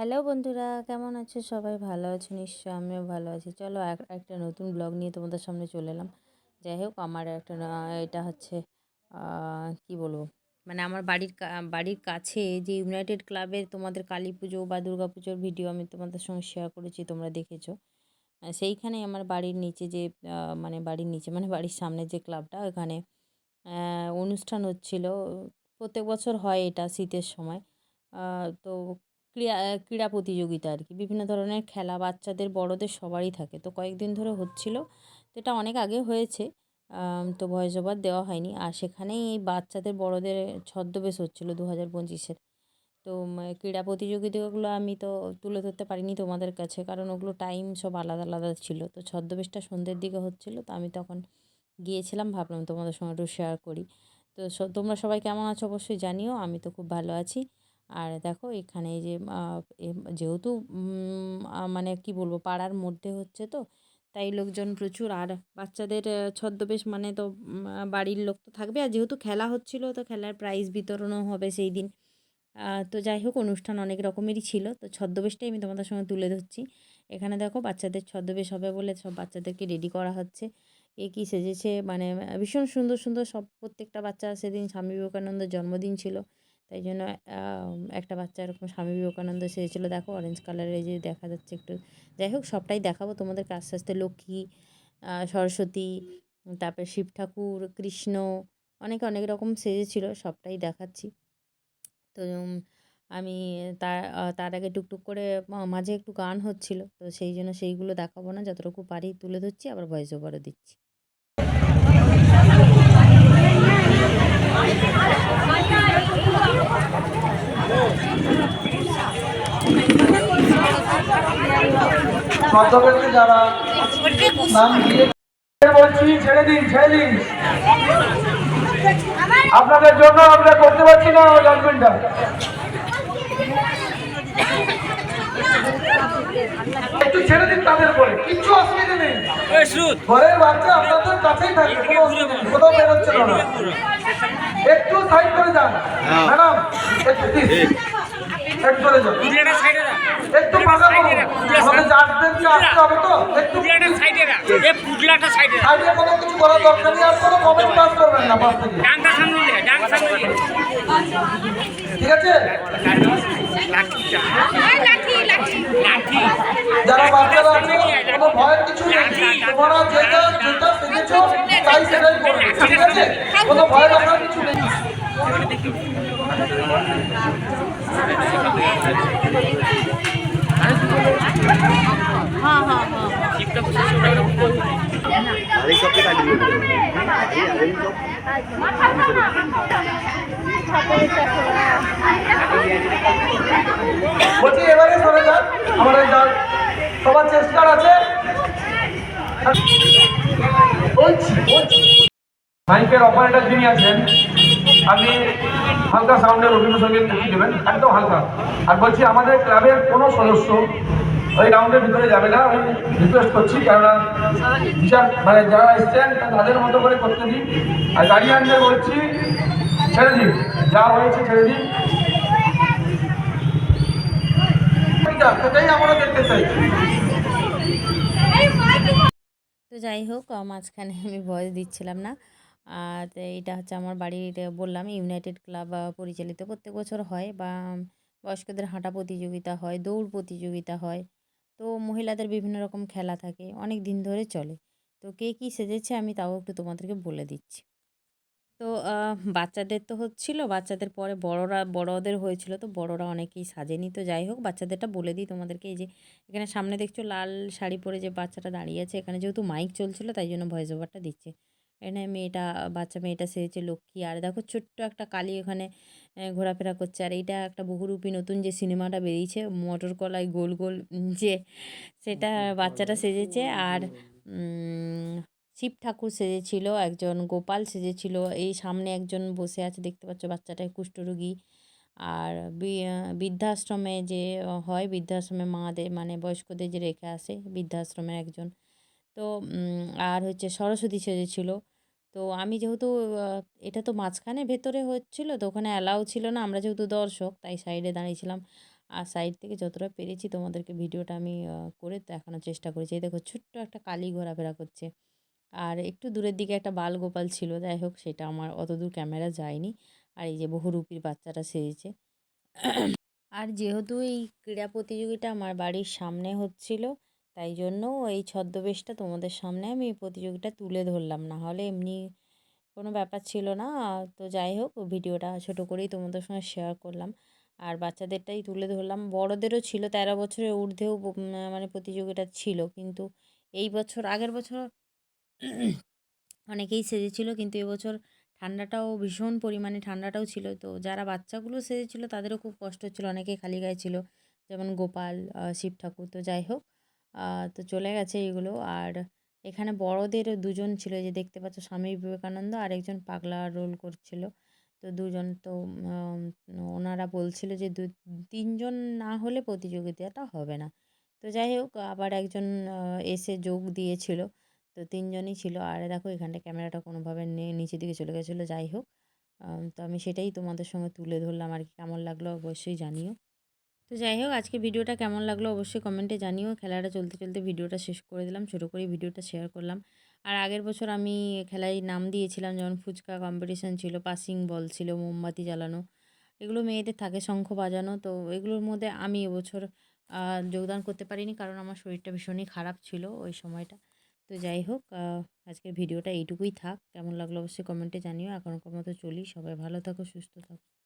Hello বন্ধুরা, কেমন আছো? সবাই ভালো আছো? নিশ্চয় আমিও ভালো আছি। চলো এক- একটা নতুন ব্লগ নিয়ে তোমাদের সামনে চলে এলাম। যাই হোক, আমার একটা এটা হচ্ছে কি বলব? মানে আমার বাড়ির বাড়ির কাছে যে ইউনাইটেড ক্লাবের তোমাদের কালী পুজো বা দুর্গা পুজোর ভিডিও আমি তোমাদের সঙ্গে শেয়ার করেছি, তোমরা দেখেছ। সেইখানে আমার বাড়ির নিচে যে মানে বাড়ির নিচে মানে বাড়ির সামনে যে ক্লাবটা ওখানে অনুষ্ঠান হচ্ছিল। প্রত্যেক বছর হয় এটা শীতের সময়। তো ক্রীড়া ক্রীড়া প্রতিযোগিতা আর কি। বিভিন্ন ধরনের খেলা বাচ্চাদের, বড়দের সবারই থাকে। তো কয়েকদিন ধরে হচ্ছিল। তো এটা অনেক আগে হয়েছে। তো ভয়েস ওভার দেওয়া হয়নি। আর সেখানেই এই বাচ্চাদের, বড়দের ছদ্মবেশ হচ্ছিল দু হাজার পঁচিশের। তো ক্রীড়া প্রতিযোগিতাগুলো আমি তো তুলে ধরতে পারিনি তোমাদের কাছে। কারণ ওগুলো টাইম সব আলাদা আলাদা ছিল। তো ছদ্মবেশটা সন্ধ্যের দিকে হচ্ছিল। তো আমি তখন গিয়েছিলাম, ভাবলাম তোমাদের সঙ্গে একটু শেয়ার করি। তো তোমরা সবাই কেমন আছো অবশ্যই জানিও। আমি তো খুব ভালো আছি। আর দেখো এখানে এই যে যেহেতু মানে কি বলব, পাড়ার মধ্যে হচ্ছে তো, তাই লোকজন প্রচুর। আর বাচ্চাদের ছদ্মবেশ মানে তো বাড়ির লোক তো থাকবে। আর যেহেতু খেলা হচ্ছিল, তো খেলার প্রাইজ বিতরণও হবে সেই দিন। তো যাই হোক, অনুষ্ঠান অনেক রকমেরই ছিল। তো ছদ্মবেশটাই আমি তোমাদের সঙ্গে তুলে ধরছি। এখানে দেখো বাচ্চাদের ছদ্মবেশ হবে বলে সব বাচ্চাদেরকে রেডি করা হচ্ছে। কে কী সেজেছে মানে ভীষণ সুন্দর সুন্দর সব, প্রত্যেকটা বাচ্চা সেদিন স্বামী বিবেকানন্দের জন্মদিন ছিল। তাই জন্য একটা বাচ্চা এরকম স্বামী বিবেকানন্দ সেজেছিলো। দেখো অরেঞ্জ কালারের যে দেখা যাচ্ছে একটু। যাই হোক, সবটাই দেখাবো তোমাদেরকে আস্তে আস্তে লক্ষ্মী সরস্বতী, তারপরে শিব ঠাকুর, কৃষ্ণ, অনেক অনেক রকম সেজেছিল, সবটাই দেখাচ্ছি। তো আমি তার তার আগে টুকটুক করে মাঝে একটু গান হচ্ছিল। তো সেই জন্য সেইগুলো দেখাবো না, যতটুকু পারি তুলে ধরছি, আবার ভয়েস ওভারও দিচ্ছি। যারা নাম দিয়ে বলছি ছেড়ে দিন ছেড়ে দিন। আপনাদের জন্য আমরা করতে পারছি না জাজমেন্টটা একটু ছেড়ে দিন তাদের কিচ্ছু অসুবিধা নেই। ঘরের বাচ্চা আপনাদের কাছেই থাকবে কোনো অসুবিধা নেই কোথাও বেরোচ্ছে না একটু সাইড করে যান। ম্যাডাম একটু একটু করে যান একটু ফাঁকা করুন আমাদের জাজমেন্টকে আসতে হবে তো একটু সাইডে এ পুটলাটা সাইডে। সাইডে কোনো কিছু করার দরকার নেই আর কোনো কমেন্ট পাস করবেন না পাশ থেকে ডানটা সামনে দিয়ে ডান সামনে দিয়ে। ঠিক আছে? যারা বাচ্চারা আছে কোনো ভয়ের কিছু নেই। তোমরা যেটা যেটা শিখেছো তাই সেটাই করবে ঠিক আছে? কোনো ভয় রাখার কিছু নেই। বলছি, এবারে সরে যান, আমাদের যান। সবার চেষ্টার আছে। বলছি বলছি। মাইকের অপারেটর যিনি আছেন আপনি হালকা সাউন্ডের রবীন্দ্র সংগীত লিখে দেবেন, একদম হালকা। আর বলছি, আমাদের ক্লাবের কোনো সদস্য ওই রাউন্ডের ভিতরে যাবে না, আমি রিকোয়েস্ট করছি, কেননা বিচার মানে যারা এসছেন, তাদের মতো করে করতে দিন। আর গার্ডিয়ানদের বলছি, ছেড়ে দিন, যা হয়েছে ছেড়ে দিন। দেখতে তো যাই হোক মাঝখানে আমি ভয়েস দিচ্ছিলাম না। তো এটা হচ্ছে আমার বাড়ির বললাম ইউনাইটেড ক্লাব পরিচালিত প্রত্যেক বছর হয় বা বয়স্কদের হাঁটা প্রতিযোগিতা হয়, দৌড় প্রতিযোগিতা হয়। তো মহিলাদের বিভিন্ন রকম খেলা থাকে, অনেক দিন ধরে চলে। তো কে কী সেজেছে আমি তাও একটু তোমাদেরকে বলে দিচ্ছি। তো বাচ্চাদের তো হচ্ছিল, বাচ্চাদের পরে বড়রা, বড়দের হয়েছিল, তো বড়রা অনেকেই সাজেনি। তো যাই হোক, বাচ্চাদেরটা বলে দিই তোমাদেরকে, এই যে এখানে সামনে দেখছ লাল শাড়ি পরে যে বাচ্চাটা দাঁড়িয়ে আছে, এখানে যেহেতু মাইক চলছিল, তাই জন্য ভয়েস ওভারটা দিচ্ছে। এখানে মেয়েটা বাচ্চা মেয়েটা সেজেছে লক্ষ্মী। আর দেখো ছোট্ট একটা কালী ওখানে ঘোরাফেরা করছে। আর এইটা একটা বহুরূপী নতুন যে সিনেমাটা বেরিয়েছে মটর কলাই গোল গোল যে সেটা বাচ্চাটা সেজেছে। আর শিব ঠাকুর সেজেছিল একজন গোপাল সেজেছিল। এই সামনে একজন বসে আছে দেখতে পাচ্ছ বাচ্চাটা কুষ্ঠরোগী। আর বৃদ্ধাশ্রমে যে হয় বৃদ্ধাশ্রমে মাদের মানে বয়স্কদের যে রেখে আসে বৃদ্ধাশ্রমের একজন। তো আর হচ্ছে সরস্বতী সেজেছিল। তো আমি যেহেতু এটা তো মাঝখানে ভেতরে হচ্ছিল তো ওখানে অ্যালাউ ছিল না। আমরা যেহেতু দর্শক, তাই সাইডে দাঁড়িয়েছিলাম। আর সাইড থেকে যতটা পেরেছি তোমাদেরকে ভিডিওটা আমি করে দেখানোর চেষ্টা করেছি। এই দেখো, ছোট্ট একটা কালি ঘোরাফেরা করছে। আর একটু দূরের দিকে একটা বাল গোপাল ছিল, যাই হোক, সেটা আমার অত দূর ক্যামেরা যায়নি। আর এই যে বহুরূপীর বাচ্চাটা সেজেছে। আর যেহেতু এই ক্রীড়া প্রতিযোগিতা আমার বাড়ির সামনে হচ্ছিল তাই জন্য এই ছদ্মবেশটা তোমাদের সামনে আমি প্রতিযোগিতা তুলে ধরলাম। না হলে এমনি কোনো ব্যাপার ছিল না। তো যাই হোক, ভিডিওটা ছোটো করেই তোমাদের সঙ্গে শেয়ার করলাম। আর বাচ্চাদেরটাই তুলে ধরলাম। বড়দেরও ছিল, তেরো বছরের ঊর্ধ্বেও মানে প্রতিযোগিতা ছিল। কিন্তু এই বছর, আগের বছর অনেকেই সেজেছিল, কিন্তু এবছর ঠান্ডাটাও ভীষণ পরিমাণে ঠান্ডাটাও ছিল। তো যারা বাচ্চাগুলো সেজেছিল, তাদেরও খুব কষ্ট হচ্ছিল। অনেকেই খালি গায়ে ছিল। যেমন গোপাল শিব ঠাকুর। তো যাই হোক তো চলে গেছে এগুলো। আর এখানে বড়দের দুজন ছিল যে দেখতে পাচ্ছ স্বামী বিবেকানন্দ আর একজন পাগলা রোল করছিল। তো দুজন তো ওনারা বলছিল যে দু, তিনজন না হলে প্রতিযোগিতাটা হবে না। তো যাই হোক, আবার একজন এসে যোগ দিয়েছিল। তো তিনজনই ছিল। আর দেখো এখানটা ক্যামেরাটা কোনোভাবে নিয়ে নিচের দিকে চলে গেছিল, যাই হোক। তো আমি সেটাই তোমাদের সঙ্গে তুলে ধরলাম। আর কি কেমন লাগল অবশ্যই জানিও। তো যাই হোক, আজকে ভিডিওটা কেমন লাগল অবশ্যই কমেন্টে জানিও। খেলাটা চলতে চলতে ভিডিওটা শেষ করে দিলাম, ছোটো করে ভিডিওটা শেয়ার করলাম। আর আগের বছর আমি খেলায় নাম দিয়েছিলাম, যেমন ফুচকা কম্পিটিশান ছিল পাসিং বল ছিল, মোমবাতি জ্বালানো। এগুলো মেয়েদের থাকে শঙ্খ বাজানো, তো এগুলোর মধ্যে আমি এবছর যোগদান করতে পারিনি কারণ আমার শরীরটা ভীষণই খারাপ ছিল ওই সময়টা। তো যাই হোক আজকের ভিডিওটা এইটুকুই থাক। কেমন লাগল অবশ্যই কমেন্টে জানিও। এখনকার মতো চলি। সবাই ভালো থাকো, সুস্থ থাকো।